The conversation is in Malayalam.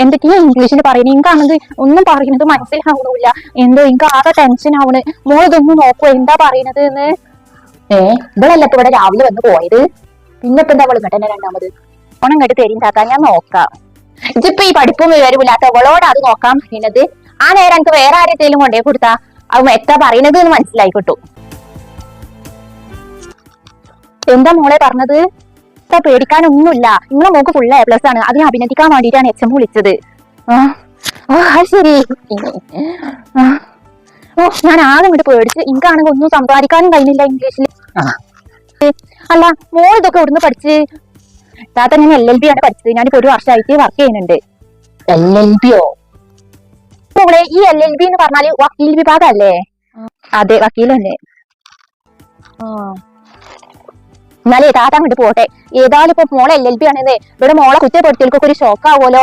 എന്തൊക്കെയാ ഇംഗ്ലീഷിൽ പറയുന്നത് എനിക്കാണെങ്കിൽ ഒന്നും പറയുന്നത് മനസ്സിലാവണില്ല. എന്തോ എനിക്ക് ആകെ ടെൻഷൻ ആവണ് മോൾ ഇതൊന്നും നോക്കൂ എന്താ പറയുന്നത് എന്ന്? ഏ ഇവളല്ല ഇപ്പൊ ഇവിടെ രാവിലെ വന്ന് പോയത്? പിന്നെ ഇപ്പൊ എന്താ അവൾ ഇങ്ങോട്ട് രണ്ടാമത്? ഓണം കേട്ട് തരും താത്താ ഞാൻ നോക്കാം. ഇതിപ്പോ ഈ പഠിപ്പും വിവരമില്ലാത്ത അവളോട് അത് നോക്കാൻ പറയുന്നത്. ആ നേരം എനിക്ക് വേറെ ആരെത്തേലും കൊണ്ടേ കൊടുത്താ? അവ എത്താ പറയുന്നത് എന്ന് മനസ്സിലായി കിട്ടും. എന്താ മോളെ പറഞ്ഞത്? ഇപ്പൊ പേടിക്കാനൊന്നുമില്ല. നിങ്ങളെ മോക്ക് ഫുൾ എ പ്ലസ് ആണ്. അതിനെ അഭിനന്ദിക്കാൻ വേണ്ടിയിട്ടാണ് എച്ച് എം വിളിച്ചത്. ആ. ആ, അത് ശരി. ഓ ഞാൻ ആകെ ഇങ്ങോട്ട് പേടിച്ച് എനിക്കാണെങ്കിൽ ഒന്നും സംസാരിക്കാനും കഴിയുന്നില്ല ഇംഗ്ലീഷിൽ അല്ല മോൾ ഇതൊക്കെ ഇവിടുന്ന് പഠിച്ച്? താത്ത ഞാൻ എൽ എൽ ബി ആണ് പഠിച്ചത്. ഞാനിപ്പോ ഒരു വർഷമായിട്ട് വർക്ക് ചെയ്യുന്നുണ്ട്. എൽ എൽ ബിയോ മോളെ ഈ എൽ എൽ ബി എന്ന് പറഞ്ഞാൽ വക്കീൽ വിഭാഗം അല്ലേ അതെ വക്കീൽ തന്നെ എന്നാലേ താത്ത അങ്ങോട്ട് പോട്ടെ. ഏതായാലും ഇപ്പൊ മോളെ എൽ എൽ ബി ആണെന്നേ? ഇവിടെ മോളെ കുറ്റപ്പെടുത്തിയവർക്കൊക്കെ ഒരു ഷോക്ക് ആവുമല്ലോ.